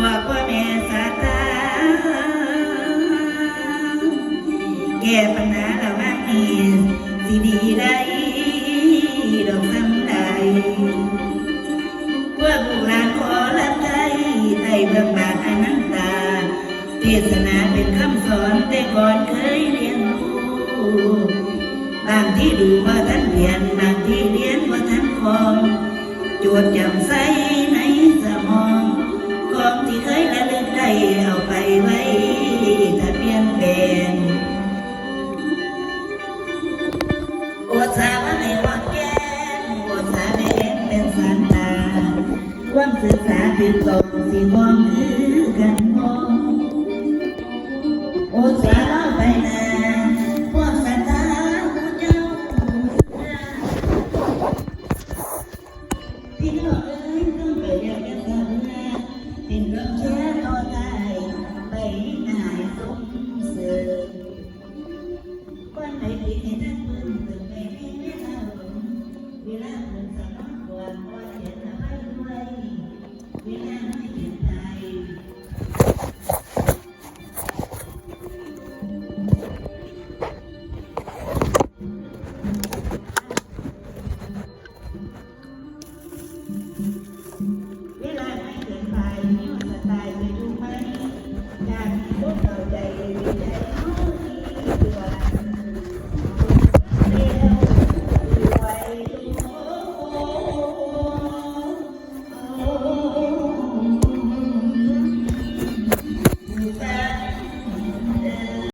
ว่าพ่อแม่สาตาแก้ปัญหาละว่านี้สิดีได้ดอกซ้ำใดว่าบุหลานขอรับใจไต่เบื้องบานอนันตาเทศนาเป็นคำสอนแต่ก่อนเคยเรียนรู้บางที่ดูว่าท่านเรียนบางที่เรียนว่าท่านคองจดจำใส่ เอาไปไว้ทะเบียนเป็นโอสาว่าในวังแก้มโอสาไม่เห็นเป็นสันตาความศึกษาเป็นตรงสิมองคือกันมองโอสา Hello, Dave.